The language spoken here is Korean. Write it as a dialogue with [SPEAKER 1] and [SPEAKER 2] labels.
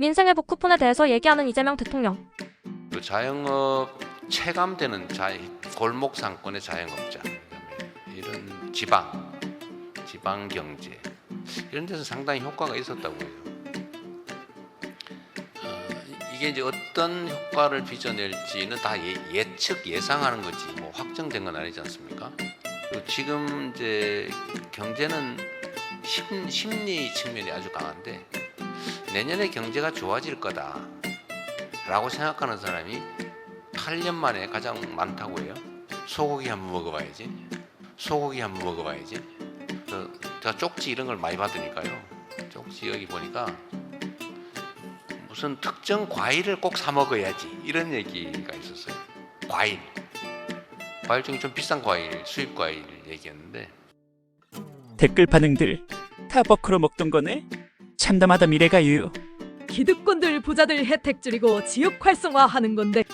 [SPEAKER 1] 민생의 복쿠폰에 대해서 얘기하는 이재명 대통령.
[SPEAKER 2] 그 자영업 체감되는 자 골목 상권의 자영업자 이런 지방 지방 경제 이런 데서 상당히 효과가 있었다고 해요. 어, 이게 이제 어떤 효과를 빚어낼지는 다 예, 측 예상하는 거지 뭐 확정된 건 아니지 않습니까? 지금 이제 경제는 심, 심리 측면이 아주 강한데 내년에 경제가 좋아질 거다 라고 생각하는 사람이 8년 만에 가장 많다고 해요. 소고기 한번 먹어봐야지. 소고기 한번 먹어봐야지. 그 제가 쪽지 이런 걸 많이 받으니까요. 쪽지 여기 보니까 무슨 특정 과일을 꼭 사 먹어야지 이런 얘기가 있었어요. 과일. 과일 중에 좀 비싼 과일, 수입 과일 얘기했는데
[SPEAKER 3] 댓글 반응들 다 버커로 먹던 거네? 참담하다 미래가 유유
[SPEAKER 4] 기득권들 부자들 혜택 줄이고 지역 활성화하는 건데